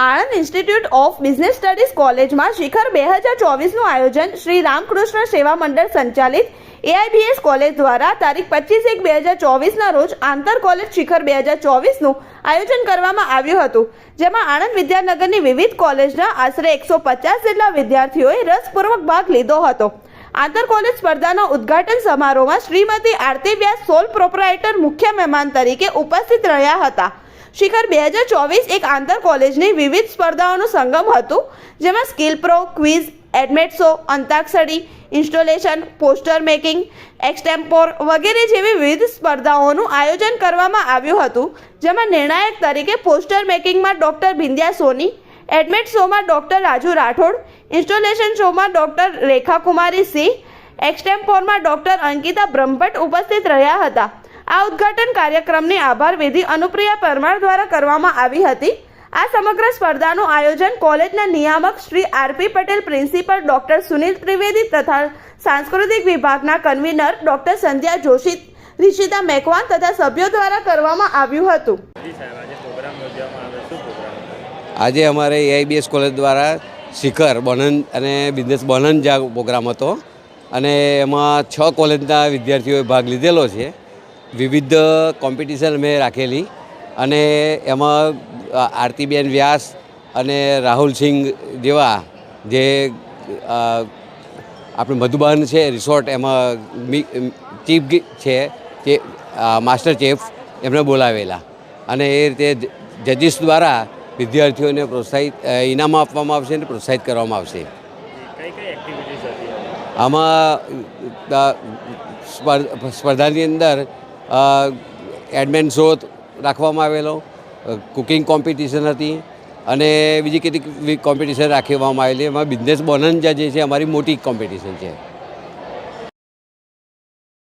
Anand institute of business studies કોલેજમાં શિખર બે હજાર ચોવીસનું આયોજન શ્રી રામકૃષ્ણ સેવા મંડળ સંચાલિત એઆઈબીએસ કોલેજ દ્વારા તારીખ પચીસ એક બે હજાર ચોવીસના રોજ આંતર કોલેજ શિખર બે હજાર ચોવીસનું આયોજન કરવામાં આવ્યું હતું, જેમાં આણંદ વિદ્યાનગરની વિવિધ કોલેજના આશરે એકસો પચાસ જેટલા વિદ્યાર્થીઓએ રસપૂર્વક ભાગ લીધો હતો. આંતર કોલેજ સ્પર્ધાના ઉદ્ઘાટન સમારોહમાં શ્રીમતી આરતી વ્યાસ સોલ પ્રોપરાઇટર મુખ્ય મહેમાન તરીકે ઉપસ્થિત રહ્યા હતા. શિખર બે હજાર ચોવીસ એક આંતર કોલેજની વિવિધ સ્પર્ધાઓનું સંગમ હતું, જેમાં સ્કિલ પ્રો, ક્વિઝ, એડમેટ show, antakshari, installation, poster making, extempore વગેરે જેવી વિવિધ સ્પર્ધાઓનું આયોજન કરવામાં આવ્યું હતું, જેમાં નિર્ણાયક તરીકે પોસ્ટર મેકિંગમાં ડૉક્ટર બિંદ્યા સોની, એડમેટ શોમાં ડૉક્ટર રાજુ રાઠોડ, ઇન્સ્ટોલેશન શોમાં ડૉક્ટર રેખા કુમારી સિંહ, એક્સટેમ્પોરમાં ડૉક્ટર અંકિતા બ્રહ્મભટ્ટ ઉપસ્થિત રહ્યા હતા. આ ઉદ્ઘાટન કાર્યક્રમની આભાર વિધિ અનુપ્રિયા પરમાર દ્વારા કરવામાં આવી હતી. આ સમગ્ર સ્પર્ધાનું આયોજન કોલેજના નિયામક Shri R P Patel principal doctor Sunil Trivedi તથા સાંસ્કૃતિક વિભાગના કન્વીનર ડોક્ટર સંધ્યા જોશી રિશિતા મેકવાન તથા સભ્યો દ્વારા કરવામાં આવ્યું હતું. આજે પ્રોગ્રામ યોજવામાં આવે શું પ્રોગ્રામ? હતો? આજે અમારે એઆઈબીએસ કોલેજ દ્વારા શિખર બનન અને બિઝનેસ બોનંજા પ્રોગ્રામ હતો. અને એમાં છ કોલેજના વિદ્યાર્થીઓએ ભાગ લીધેલો છે. વિવિધ કોમ્પિટિશન મેં રાખેલી અને એમાં આરતીબેન વ્યાસ અને રાહુલ સિંઘ જેવા જે આપણે મધુબન છે રિસોર્ટ એમાં ચીફ છે તે માસ્ટર ચેફ એમને બોલાવેલા. અને એ રીતે જજીસ દ્વારા વિદ્યાર્થીઓને પ્રોત્સાહિત ઇનામ આપવામાં આવશે અને પ્રોત્સાહિત કરવામાં આવશે. આમાં સ્પર્ધાની અંદર એડમેન શો રાખવામાં આવેલો કુકિંગ કોમ્પિટિશન હતી અને બીજી કેટલીક કોમ્પિટિશન રાખવામાં આવેલી. એમાં બિઝનેસ બોનંજા જે છે, અમારી મોટી કોમ્પિટિશન છે.